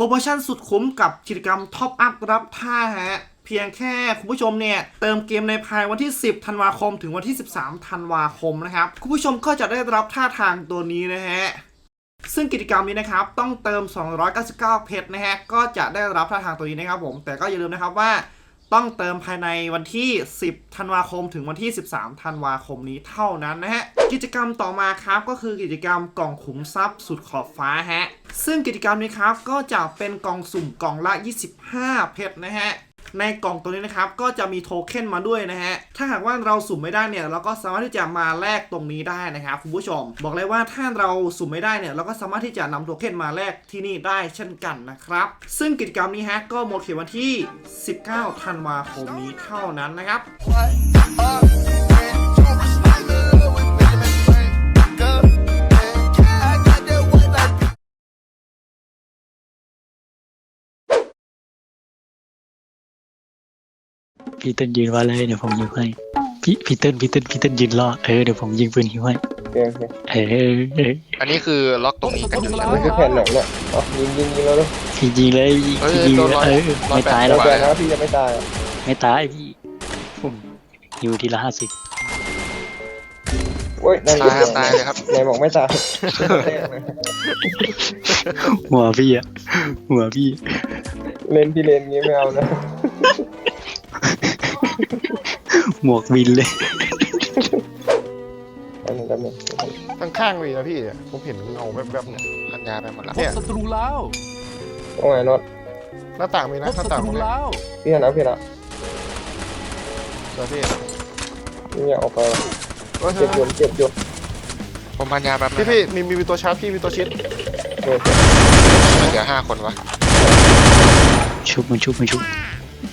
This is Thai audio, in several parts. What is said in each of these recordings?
โปรโมชั่นสุดคุ้มกับกิจกรรมท็อปอัพรับท่าฮะเพียงแค่คุณผู้ชมเนี่ยเติมเกมในภายวันที่ 10 ธันวาคม ถึงวันที่ 13 ธันวาคมนะครับ คุณผู้ชมก็จะได้รับท่าทางตัวนี้นะฮะซึ่งกิจกรรมนี้นะครับต้องเติม 299 เพชรนะฮะก็จะได้รับท่าทางตัวนี้นะครับผมแต่ก็อย่าลืมนะครับว่า ต้องเติมภายในวันที่ 10 ธันวาคมถึงวันที่ 13 ธันวาคมนี้เท่านั้นนะฮะ กิจกรรมต่อมาครับก็คือกิจกรรมกล่องขุมทรัพย์สุดขอบฟ้าฮะ ซึ่งกิจกรรมนี้ครับก็จะเป็นกล่องสุ่มกล่องละ 25 เพชรนะฮะ ในกล่องตัวนี้นะครับก็จะมีโทเค็นมาด้วยนะฮะถ้าหากว่าเราสุ่มไม่ได้เนี่ยเราก็สามารถที่จะมาแลกตรงนี้ได้นะครับคุณผู้ชม บอกเลยว่าถ้าเราสุ่มไม่ได้เนี่ยเราก็สามารถที่จะนำโทเค็นมาแลกที่นี่ได้เช่นกันนะครับซึ่งกิจกรรมนี้ฮะก็หมดเขตวันที่ 19 ธันวาคมนี้เท่านั้นนะครับ พี่เติ้ลยืนว่าเลยเดี๋ยวผมยิงให้พี่พี่เติ้ลพี่เติ้ลพี่เติ้ลยืนรอเออเดี๋ยวผมยิงปืนหิวให้โอเคโอเคเออเอออันนี้คือล็อกตรงนี้กันอยู่ใช่ไหมนี่คือแผ่นหนังเนี่ยอ๋อยิงยิงยิงแล้วลูกพี่ยิงเลยยิงเอ้ยพี่ยิงโดนเลยร้อยเออร้อยไม่แปดตายสิแล้บวกว่าแต่นะพี่ยังไม่ตายอะไม่ตายพี่ผมอยู่ทีละห้าสิบโอ้ยนั่นตายครับตายเลยครับไหนบอกไม่ตายหัวพี่อะหัวพี่เล่นพี่เล่นงี้ไม่เอานะ หมวกบินเลยอันนี้กันเนี่ยข้างๆเลยนะพี่เนี่ยผมเห็นเงาแวบๆเนี่ยพันยาไปหมดแล้วเนี่ยศัตรูแล้วตรงไหนน็อตหน้าต่างมีพนะบหน้าศัต่างตตรูรงนี้แล้วพี่เห็นแล้วพี่เห็นแล้วเจอพี่พี่อยากออกไปว่ะเอ้ยเจ็บอยู่เจ็บอยู่ผมพันยาแป๊บพี่นะพี่มีมีมีตัวชาร์จพี่มีตัวชิดโอเคมันเหลือห้าคนวะชุบมันชุบมันชุบ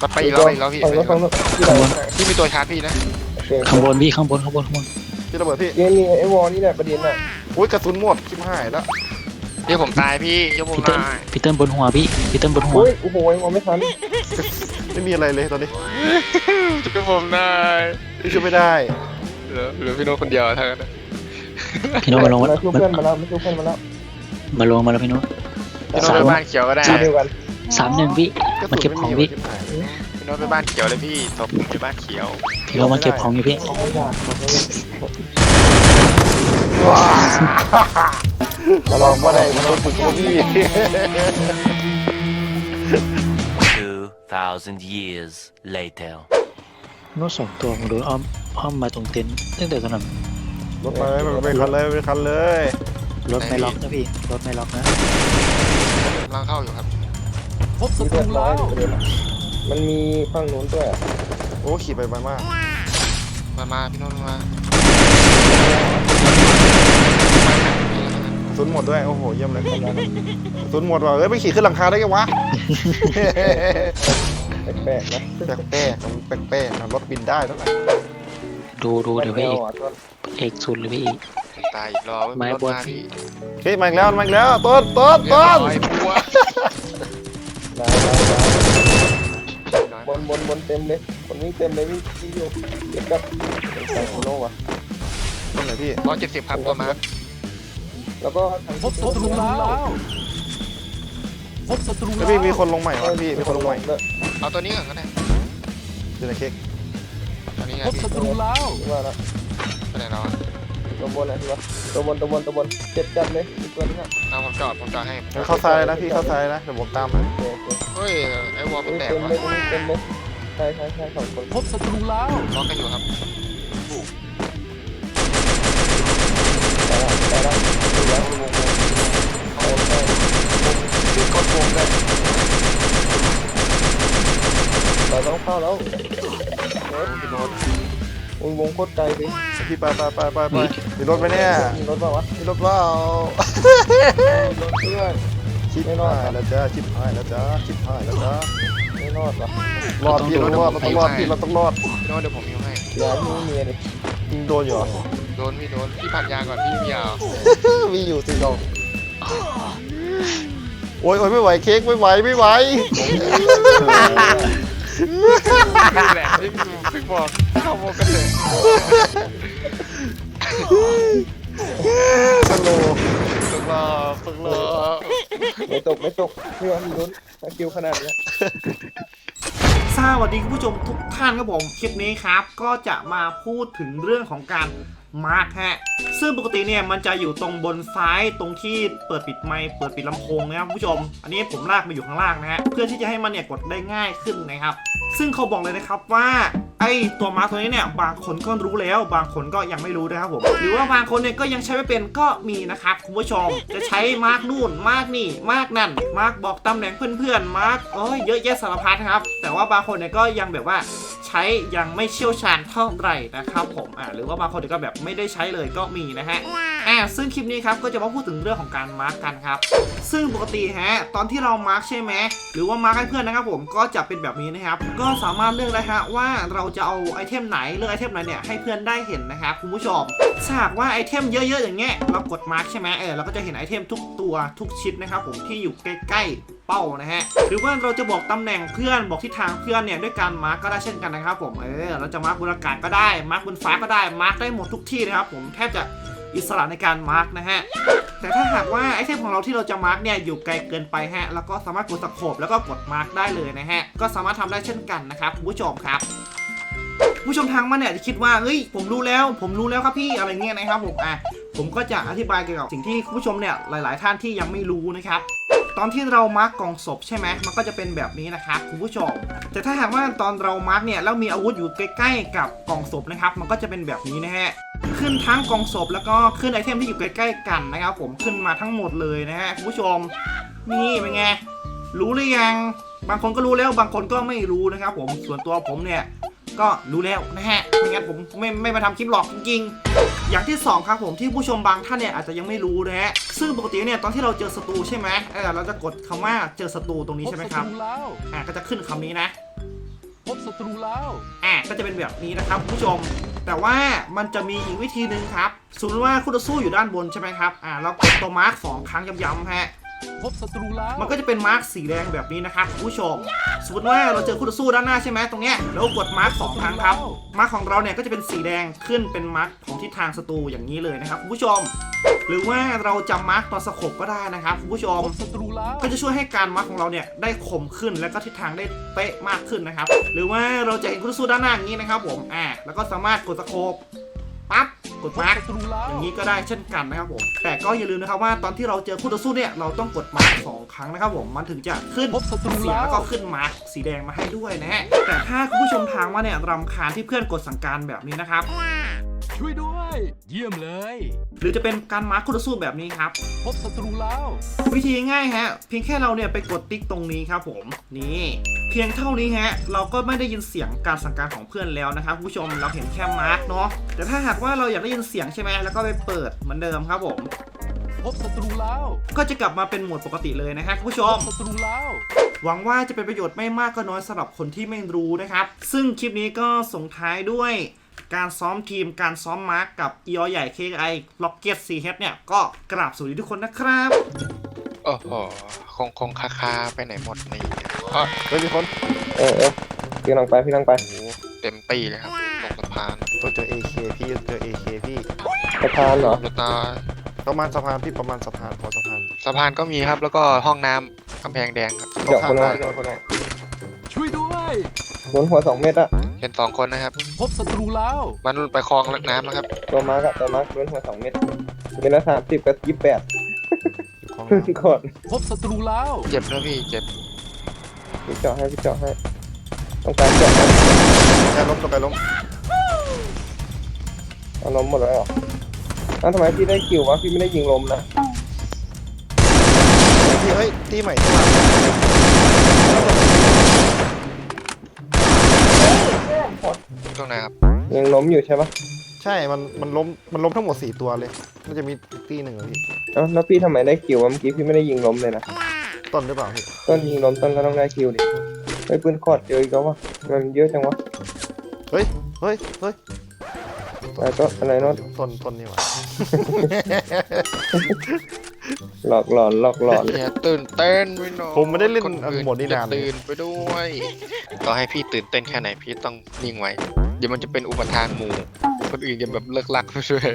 ก็ไปอีกแล้วไปอีกแล้วพี่ฟังไปแล้วอีกฟังแล้วแล้วพี่ไหนพี่มีตัวชาร์จพี่นะโอเคข้างบนพี่ข้างบนข้างบนข้างบนพี่ระเบิดพี่นี่นี่ไอ้วอลนี่แหละประเด็นน่ะอุ้ยกระสุนหมดชิบหายแล้วพี่ผมตายพี่ยกผมพี่หเติ้ลน่อยพี่เติ้ลบนหัวพี่พี่เติ้ลบนหัวโอ้ยโอ้โหไอ้วอลไม่ทันไม่มีอะไรเลยตอนนี้ช่วยผมหน่อยพี่ช่วยไม่ได้เหลือเหลือพี่โน้ตคนเดียวเท่านั้นนะพี่โน้ตมาลงมามาช่วยเพื่อนมาแล้วมาช่วยเพื่อนมาแล้วมาลงมาแล้วพี่โน้ตพี่โน้ตไปบ้านเขียวก็ได้ ทีเดียวกัน สามหนึ่งพี่กระมาสุเก็บนของไม่มีพี่ชิบหายพี่โน้ตไปบ้านเขียวเลยพี่ศพผมอยู่บ้านเขียวพี่โน้ตมาเก็บของอยู่พี่เอาไม่ได้เอาไม่ได้มาลองมาได้มาลองฝึกดูพี่ 2,000 years later. โน้ตสองตัวผมโดนอ้อมอ้อมมาตรงเต็นท์ตั้งแต่ตอนนั้นรถไปเลยไปคันเลยไปคันเลยรถไม่ล็อกนะพี่รถไม่ล็อกนะกำลังเข้าอยู่ครับ พบศัมีตเพื่รูอนน้อแล้ยวประเด็นอะมันมีฝั่งนู้นด้วยอะโอ้ขี่ไปไปมากมามาพี่โน้ตมากระสุนหมดด้วย โอ้โห เยี่ยมเลยกระสุนหมดว่ะเอ้ยไปขี่ขึ้นหลังคาได้ยังวะ แปลกๆนะแปลกๆมันแปลกๆนะรถบินได้แล้วนะดูดูเดี๋ยวพี่เอกอะต้นเอกสุดเลยพี่เอกตายอีกรอไม้ไม่รถบนมาพี่เฮ้ยมาอีกแล้วมาอีกแล้ว ต้นต้นเรียบต้นร้อยพัว ได้ได้ได้บนบนบนเต็มเลยคนนี้เต็มเลยพี่พี่อยู่เก็บกับโคโลว่ะต้นไหนพี่ ร้อยเจ็ดสิบครับตัวมาร์คแล้วก็ทางพบศัตรูแล้วพบศัตรูแล้วแล้วพี่มีคนลงใหม่วะพี่มีคนลงใหม่ด้วยเอาตัวนี้ก่อนก็ได้เจนเค้กตัวนี้ไงพบพี่ศัตรูแล้วว่าแล้วตัวไหนเราอะ ตัวบนนะที่ว่าตัวบนตัวบนตัวบนเจ็บจัดเลยอีกตัวนึงอะเอาผมจอดผมจอดให้งั้นเข้าซ้ายนะพี่เข้าซ้ายนะเดี๋ยวผมตามนะโอเคโอเคเฮ้ยไอ้วอลมันแตกเต็มวะเลยเต็มเลยใช่ใช่ใช่สองคนพบศัตรูแล้วล็อกกันอยู่ครับแต่ละแต่ละดูแล้ววงวงเอาใช่พี่กดวงได้เราต้องเข้าแล้วพี่โน้ตวงวงโคตรไกลไป พี่ไปไปไปไปไปมีรถไหมเนี่ย มีรถเปล่าวะมีรถเปล่ามีรถเพื่อนชิบหายแล้วจ้าชิบหายแล้วจ้าชิบหายแล้วจ้าไม่รอดว่ะรอดพี่เราต้องรอดเราต้องรอดพี่เราต้องรอดพี่โน้ตเดี๋ยวผมยิงให้ยาที่เมียดิยิงโดนอยู่เหรอโดนพี่โดนพี่ผัดยาก่อนพี่มียาวมีอยู่สิเราโอ้ยโอ้ยไม่ไหวเค้กไม่ไหวไม่ไหว นี่แหละที่พี่บอกเข้าวงกันเลยสโลว์ลงมรอฝึกรอไม่ตกไม่ตกพี่ว่ามีลุ้นถ้าคิวขนาดเนี้ย สวัสดีคุณผู้ชมทุกท่านครับผม คลิปนี้ครับ ก็จะมาพูดถึงเรื่องของการ มาร์คฮะ ซึ่งปกติเนี่ยมันจะอยู่ตรงบนซ้ายตรงที่เปิดปิดไมค์เปิดปิดลำโพงนะครับผู้ชม อันนี้ผมลากมาอยู่ข้างล่างนะฮะเพื่อที่จะให้มันเนี่ยกดได้ง่ายขึ้นนะครับ ซึ่งเขาบอกเลยนะครับว่าไอ้ตัวมาร์คตัวนี้เนี่ยบางคนก็รู้แล้ว บางคนก็ยังไม่รู้นะครับผมหรือว่าบางคนเนี่ยก็ยังใช้ไม่เป็นก็มีนะครับคุณผู้ชมจะใช้มาร์คนู่นมาร์คนี่มาร์คนั่นมาร์คบอกตำแหน่งเพื่อนๆมาร์คโอ้ยเยอะแยะสารพัดครับแต่ว่าบางคนเนี่ยก็ยังแบบว่า ช้ยังไม่เชี่ยวชาญเท่าไหร่นะครับผมอ่าหรือว่าบางคนเนี่ยก็แบบไม่ได้ใช้เลยก็มีนะฮะอ่าซึ่งคลิปนี้ครับก็จะมาพูดถึงเรื่องของการมาร์กกันครับ ซึ่งปกติฮะตอนที่เรามาร์กใช่ไหมหรือว่ามาร์กให้เพื่อนนะครับผมก็จะเป็นแบบนี้นะครับ ก็สามารถเลือกได้ฮะว่าเราจะเอาไอเทมไหนเลือกไอเทมไหนเนี่ยให้เพื่อนได้เห็นนะครับคุณผู้ชมถ้าหากว่าไอเทมเยอะๆอย่างเงี้ยเรากดมาร์กใช่ไหมเออเราก็จะเห็นไอเทมทุกตัวทุกชิ้นนะครับผมที่อยู่ใกล้ๆเป้านะฮะหรือว่าเราจะบอกตำแหน่งเพื่อนบอกทิศทางเพื่อนเนี่ยด้วยการมาร์กก็ได้เช่นกันนะครับผมเออเราจะมาร์กบนอากาศก็ได้มาร์กบนฟ้าก็ได้มาร์กได้หมดทุกที่นะครับผมแทบจะอิสระในการมาร์กนะฮะ แต่ถ้าหากว่าไอเทมของเราที่เราจะมาร์กเนี่ยอยู่ไกลเกินไปฮะ แล้วก็สามารถกดสโคปแล้วก็กดมาร์กได้เลยนะฮะ ก็สามารถทำได้เช่นกันนะครับคุณผู้ชมครับผู้ชมทางบ้าเนี่ยจะคิดว่าเฮ้ยผมรู้แล้ว ผมรู้แล้วครับพี่อะไรเงี้ยนะครับผมอะผมก็จะอธิบายเกี่ยวกับสิ่งที่คุณผู้ชมเนี่ยหลาย ๆ ท่านที่ยังไม่รู้นะครับ ตอนที่เรามาร์กกล่องศพใช่ไหมมันก็จะเป็นแบบนี้นะครับคุณผู้ชม แต่ถ้าหากว่าตอนเรามาร์กเนี่ยแล้วมีอาวุธอยู่ใกล้ ๆ กับกล่องศพนะครับ มันก็จะเป็นแบบนี้นะฮะขึ้นทั้งกล่องศพแล้วก็ขึ้นไอเทมที่อยู่ใกล้ ๆ กันนะครับ ผมขึ้นมาทั้งหมดเลยนะฮะคุณผู้ชม นี่เป็นไงรู้หรือยัง บางคนก็รู้แล้วบางคนก็ไม่รู้นะครับ ผมส่วนตัวผมเนี่ย ก็รู้แล้วนะฮะไม่งั้นผมไม่ไม่มาทำคลิปหลอกจริงๆ อย่างที่สองครับผมที่ผู้ชมบางท่านเนี่ยอาจจะยังไม่รู้นะฮะซึ่งปกติเนี่ยตอนที่เราเจอศัตรูใช่ไหมเออเราจะกดคำว่าเจอศัตรูตรงนี้ใช่ไหมครับพศัตรูแล้วอะก็จะขึ้นคำนี้นะพบศัตรูแล้วอะก็จะเป็นแบบนี้นะครับคุณผู้ชม แต่ว่ามันจะมีอีกวิธีหนึ่งครับสมมติว่าคู่ต่อสู้อยู่ด้านบนใช่ไหมครับอ่าเรากดตัวมาร์คสองครั้งย้ำๆฮะ พบศัตรูแล้วมันก็จะเป็นมาร์คสีแดงแบบนี้นะครับคุณผู้ชมสมมติว่าเราเจอคู่ต่อสู้ด้านหน้าใช่ไหมตรงเนี้ยแล้วกดมาร์คสองครั้งครับ มาร์คของเราเนี่ยก็จะเป็นสีแดงขึ้นเป็นมาร์คของทิศทางศัตรูอย่างนี้เลยนะครับคุณผู้ชม หรือว่าเราจะมาร์คตอนสโคบก็ได้นะครับคุณผู้ชมพบศัตรูแล้วก็จะช่วยให้การมาร์คของเราเนี่ยได้คมขึ้นและก็ทิศทางได้เป๊ะมากขึ้นนะครับ หรือว่าเราจะเห็นคู่ต่อสู้ด้านหน้าอย่างนี้นะครับ ผมอ่าแล้วก็สามารถกดสโค ปั๊บกดมาร์กอย่างนี้ก็ได้เช่นกันนะครับผม แต่ก็อย่าลืมนะครับว่าตอนที่เราเจอคู่ต่อสู้เนี่ยเราต้องกดมาร์กสองครั้งนะครับผมมันถึงจะขึ้นเสียงแล้วก็ขึ้นมาร์กสีแดงมาให้ด้วยนะฮะแต่ถ้าคุณผู้ชมทางว่าเนี่ยรำคาญที่เพื่อนกดสั่งการแบบนี้นะครับช่วยด้วย เยี่ยมเลย หรือจะเป็นการมาร์คคู่ต่อสู้แบบนี้ครับ พบศัตรูแล้ว วิธีง่ายฮะ เพียงแค่เราเนี่ยไปกดติ๊กตรงนี้ครับผมนี่ เพียงเท่านี้ฮะ เราก็ไม่ได้ยินเสียงการสั่งการของเพื่อนแล้วนะครับคุณผู้ชมเราเห็นแค่มาร์กเนาะแต่ถ้าหากว่าเราอยากได้ยินเสียงใช่ไหมแล้วก็ไปเปิดเหมือนเดิมครับผมพบศัตรูแล้ว ก็จะกลับมาเป็นโหมดปกติเลยนะฮะคุณผู้ชพมบศัตรูแล้วหวังว่าจะเป็นประโยชน์ไม่มากก็น้อยสำหรับคนที่ไม่รู้นะครับ ซึ่งคลิปนี้ก็ส่งท้ายด้วย การซ้อมทีมการซ้อมมาร์กกับอีอใหญ่ KI Rocket CH เนี่ยก็กราบสวัสดีทุกคนนะครับโอ้โหคงคงคาคาไปไหนหมดนี่อ๋อเฮ้ยมีคนเออเออพี่กำลังไปพี่กำลังไปโอ้โหเต็มตีเลยครับตรงสะพานตัวเจอ AK พี่เจอ AK พี่สะพานเหรอรถตาประมาณสะพานพี่ประมาณสะพานพอสะพานสะพานก็มีครับ แล้วก็ห้องน้ำกำแพงแดงครับ เดี๋ยวคนละเดี๋ยวคนละช่วยด้วยโดนหัวสองเม็ดอะ เห็นสองคนนะครับ พบศัตรูแล้ว มันไปคลองน้ำนะครับ ตัวมาร์กอะตัวมาร์กโดนหัวสองเม็ดเม็ดละสามสิบกับยี่สิบแปดอยู่คลองครึ่น้งก่อนพบศัตรูแล้วเจ็บนะพี่เจ็บพี่เจาะให้พี่เจาะให้ ต้องการเจาะให้ำแค่ล้มตัวไปล้มเอาล้มหมดแล้วเหรออ้าวทำไมพี่ได้คิววะพี่ไม่ได้ยิงลมนะ พี่เฮ้ยตีใหม่ตีใหม่ ตรงไหนครับยังล้มอยู่ใช่ปะใช่ มัน มันล้ม มันล้มทั้งหมดสี่ตัวเลย มันจะมีอีกตีหนึ่งอะพี่ เอ้าแล้วพี่ทำไมได้คิววะเมื่อกี้พี่ไม่ได้ยิงล้มเลยนะต้นหรือเปล่าพี่ต้นยิงล้มต้นก็ต้องได้คิวดิไอ้ยปืนคอดเจออีกแล้ววะมันเยอะจังวะเฮ้ย เฮ้ย เฮ้ย อะไรก็อะไรเนาะต้น ต้นนี่หว่าหลอกหลอนหลอกหลอนอย่าตื่นเต้นไปหน่อยผมไม่ได้เล่นคอื่โหมดนี้นานอย่ตื่นไปด้วย ต่อให้พี่ตื่นเต้นแค่ไหนพี่ต้องนิ่งไว้เดี๋ยวมันจะเป็นอุปทานหมู่ คนอื่นยังแบบเลิกลักไม่ช่วย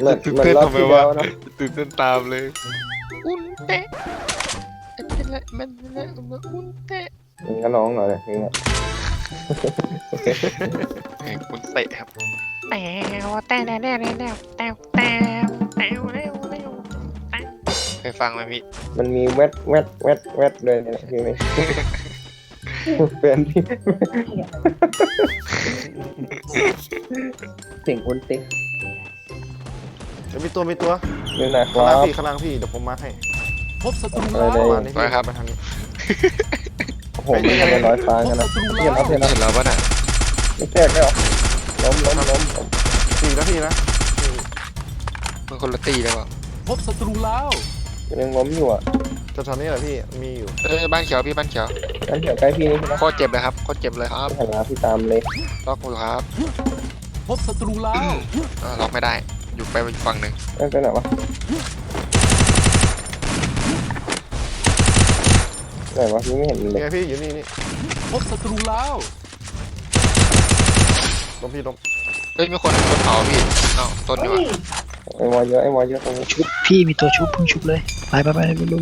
เหมือนเหมือนรอบที่แล้วนะ ตื่นเต้นตามเลย อุ่นเตะมันละมันละมันอุ่นเตะมึงก็ร้องหน่อยเลยเพลงเนี้ยเองอุ่นเตะครับ แตวแต่แน่แน่แน่แน่แตวแตวแตวเร็วเร็วแตวเคยฟังไหมพี่ มันมีแวดแวดแวดแวดเลยเนี่ยเพลงนี้ เป็นที่เสียงคนติ๊กเดี๋ยวมีตัวมีตัวนี่นะคข้างรัล่างบ พี่ข้างล่างพี่เดี๋ยวผมมาร์คให้พบศัตรูอะไรแล้วเลยประมาณนี้พี่ไปทางนี้โอ้โหมันทำเป็นร้อยฟ้ากันนะเทียนนะเทียนนะเห็นแล้วป่ะน่ะไม่แตกได้หรอล้มล้มล้มล้มสี่นะพี่นะมันคนละตีแล้วป่ะพบศัตรูแล้ว ยังล้มอยู่อะแถวๆนี้แหละพี่มีอยู่เอ้ยบ้านเขียวพี่บ้านเขียวงั้นแถวใกล้พี่นี่ใช่ไหมโคตรเจ็บเลยครับโคตรเจ็บเลยครับหันหน้าพี่ตามเลยล็อกอยู่ครับพบศัตรูแล้วเออล็อกไม่ได้อยู่ไปอีกฝั่งหนึ่งนั่นเป็นไหนวะไหนวะพี่ไม่เห็นเลนี่ยไงพี่อยู่นี่นี่พบศัตรูแล้วลมพี่ลมเฮ้ยมีคนบนเขาพี่เอ้าต้นอยู่อะ ไอ้วอเยอะไอ้วอเยอะตรงนี้ชุบพี่มีตัวชุบเพิ่งชุบเลยไปไปไปไปไปไป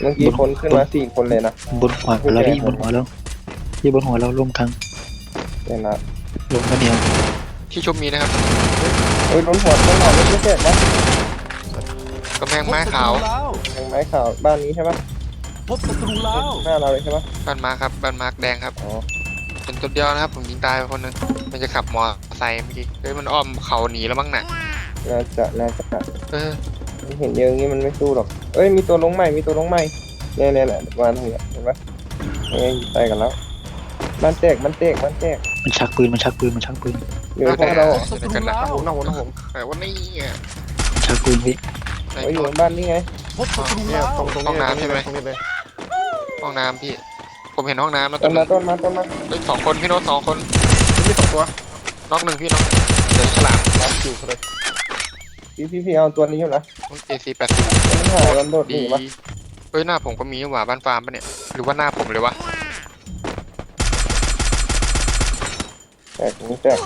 เมื่อกี้คนขึ้นมาสี่คนเลยนะบนหัวเราพี่บนหัวเราพี่บนหัวเราลงกลางเดี๋ยวนะลงมาเดียวที่ชุบมีนะครับเฮ้ยล้นหัวล้นหัวไม่แตกวะกำแพงพบไม้ศัตขาวรูแล้วทางไม้ขาวบ้านนี้ใช่ปะพบศัตรูแล้วหน้าเราเลยใช่ปะบ้านมาร์คครับบ้านมาร์คแดงครับอ๋อเป็นตัวเดียวนะครับผมยิงตายไปคนหนึงมันจะขับมอไซค์เมื่อกี้เฮ้ยมันอ้อมเขาหนีแล้วมั้งน่ะ น่าจะน่าจะเออเห็นเยอะอย่างงี้มันไม่สู้หรอก เอ้ยมีตัวลงใหม่มีตัวลงใหม่เนี่ยเนี่ยแหละมาทางเนี้ยเห็นปะเอ้ยไปกันแล้วบ้านแตกบ้านแตกบ้านแตกมันชักปืนมันชักปืนมันชักปืนอยู่ในพวกเราพบศัตรูแล้วผมนะผมนะผมแต่ว่านี่อะมันชักปืนพี่ในไอ้ยอยู่ต้นบ้านนี่ไงพบศัตรูเนี่ยแล้วตรงตรงนี้ตรงนี้เลยตรงนี้เลยห้องน้ำพี่ ผมเห็นห้องน้ำแล้วต้ต้นนมาต้นมาต้นมาเฮ้ยสองคนพี่โน้ตสองคนมีสองตัวน็อกหนึ่งพี่น็อกหนึ่งเดี๋ยวฉลามรับคิวเลย พี่พี่พี่เอาตัวนี้อยู่นะเอซีแปดสิบมันหายมันโดดหดีนีมาเฮ้ยหน้าผมก็มีหว่าบ้านฟาร์มปะเนี่ย หรือว่าหน้าผมเลยวะ แตกนี่แตก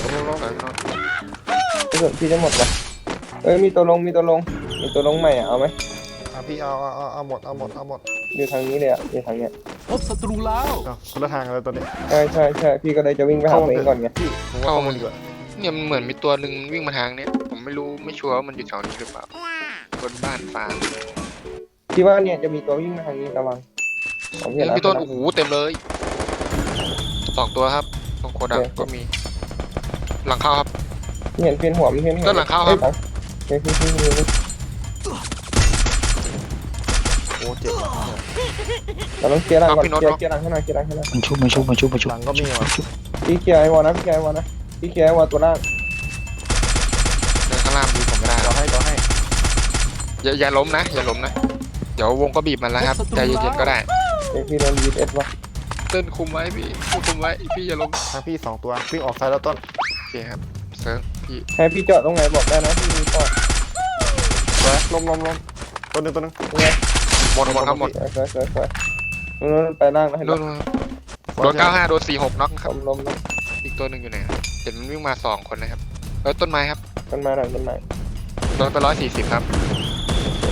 เออพี่โน้ตพี่สุดพี่จะหมดละเอ้ยมีตัวลงมีตัวลง มีตัวลงใหม่อะเอาไหมอะพี่เอาเอาเอาเอาหมดเอาหมดเอาหมดอยู่ทางนี้เลยอะอยู่ทางเนี้ยพบศัตรูแล้ว เอาคนละทางเลยตอนนี้ใช่ใช่ใช่พี่ก็เลยจะวิ่งไปหาตัวเองก่อนไงพี่ผมว่าเข้ามาดีกว่าเนี่ยมันเหมือนมีตัวหนึ่งวิ่งมาทางเนี้ยผม ไม่รู้ไม่ชัวร์ว่ามันอยู่แถวนี้หรือเปล่าบนบ้านฟาร์มพี่ว่าเนี่ยจะมีตัววิ่งมาทางนี้ระวังผมเห็เฮ้นยแล้ว พี่ต้นโอ้โหเต็มเลยสองตัวครับตรงโคดังก็มี หลังเข้าครับพี่เห็นเพี้ยนหัวมันเพี้ยนหัวต้นหลังเข้าครับ เฮ้ยพี่พี่พี่พี่โอ้เจ็บเราต้องเคลียร์หลังก่อนเคลียร์เคลียร์หลังให้หน่อยเคลียร์หลังให้หน่อยมันชุบมันชุบมันชุบมันชุบหลังก็มีว่ะพี่เคลียร์ไอ้วอลนะพี่เคลียร์ไอ้วอลนะพี่เคลียร์ไอ้วอลตัวล่างเดินข้าง ล่างดูผมไม่ได้ต่อให้ต่อให้อย่าอย่าล้มนะ อย่าล้มนะ เดี๋ยววงก็บีบมันแล้วครับใจเย็นๆก็ได้เอ้ยพี่โดนยีเอสวะเต้นคุมไว้พี่คุมไว้พี่อย่าล้มทางพี่สองตัววิ่งออกซ้ายแล้วต้นโอเคครับเซิร์ฟพี่ให้พี่เจาะตรงไหนบอกได้นะพี่มีปอดสวยลมลมลมตัวหนึงตัวหนึงยังไงหมดหมดครับหมดสวยสวยสวยสวยนู่นนู่นไปล่างนะให้โดลนมโดนเก้าห้าโดนสี่หกน็อกครับลมลมลมอีกตัวหนึ่งอยู่ไหนครับเห็นมันวิ่งมาสองคนนะครับเออต้นไม้ครับ ต้นไม้หลังต้นไม้โดนไปร้อยสี่สิบครับ โอเค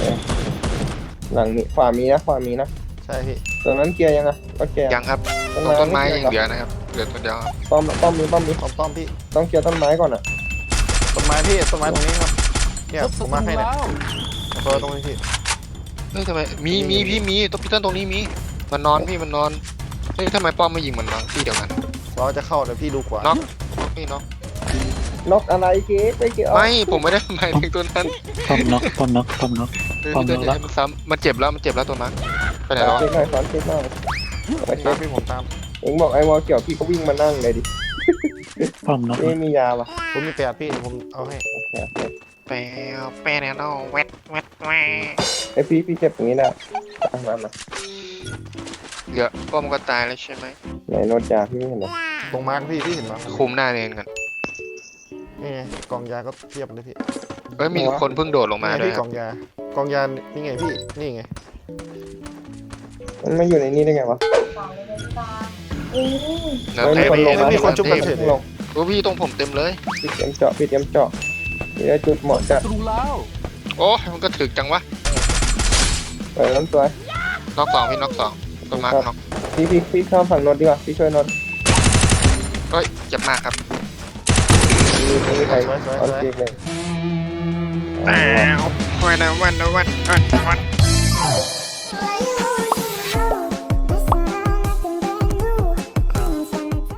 หลังนี้ขวามีนะขวามีนะใช่พี่ตรงนั้นเคลียร์ยังอะก็เคลียร์ยังครับต้นตรงไม้ต้นไม้ไม่ยังเคลีเหยร์ลือนะครับ เหลือตัวเดียวครับป้อมป้อมมีป้อมมีป้อมป้อมพี่ต้องเคลียร์ต้นไม้ก่อนอะต้นไม้พี่ต้นไม้ตรงนี้ครับเนี่ยพบผศัมตมารูให้เนี่ยแล้วตัวตรงนี้พี่เฮ้ยทำไม มีมีพี่มีตัวพี่ต้นตรงนี้มี มันนอนพี่มันนอน เฮ้ยทำไมป้อมไม่ยิงมันนอนที่เดียวกันเราจะเข้าเดี๋ยวพี่ดูกว่าน็อกน็อกพี่น็อก นกอะไรเก๊ไปเกี่ยวไม่ผมไม่ได้หมายถึงตัวนั้นป้อมน็อกป้อมน็อกป้อมน็อกเฮ้ยป้อมพี่ต้นน็จะอกให้มันซ้ำมันเจ็บแล้วมันเจ็บแล้วตัวนั้นไปไหนแล้ววะเช็คหน่อยสอนเช็คหน่อยไปคเช็รัคบพี่ผมตามเองบอกไอ้วอลเกี่ยวพี่ก็วิ่งมานั่งเลยดิป้อมน็อก นี่มียาปะผมมีแปดพี่เดี๋ยวผมเอาให้โอเคโอเคแปะแปะแน่นอนแวดแวดแวดไอพี่พี่เจ็บอย่างนี้ได้อะมามาเหลือป้อมก็ตายแล้วใช่ไหมไหนโนดยาพี่ไม่เห็นเลยตรงมาร์กพี่พี่เห็นปะคุมหน้าเนนกัน นี่ไงกล่องยาก็เทียบเลยพี่เอ้ยมีคนเพิ่งโดดลงมานี่ไงด้วยพี่คกรัล่บองยากล่องยานี่ไงพี่นี่ไงมันไม่อยู่ในนี้ได้ไงวะเนื้อเฮ้ยเทมีพคนลงเนื้อมาเทพมีคนชุบกันเทเฉพยลงโอ้พี่ตรงผมเต็มเลย พี่เตรียมเจาะพี่เตรียมเจาะนี่ได้จุดเหมาะจัดศัตรูแล้วโอ้ยมันก็ถึกจังวะเปิดน้ำตัว น็อกสองพี่น็อกสองต้นมาร์กน็อกพี่พี่พี่เข้าฝั่งนนท์ดีกว่าพี่ช่วยนนท์เฮ้ยเจ็บมากครับ ทีนี้ใครเอาทีหนึ่งแต่วันวันวันวันวัน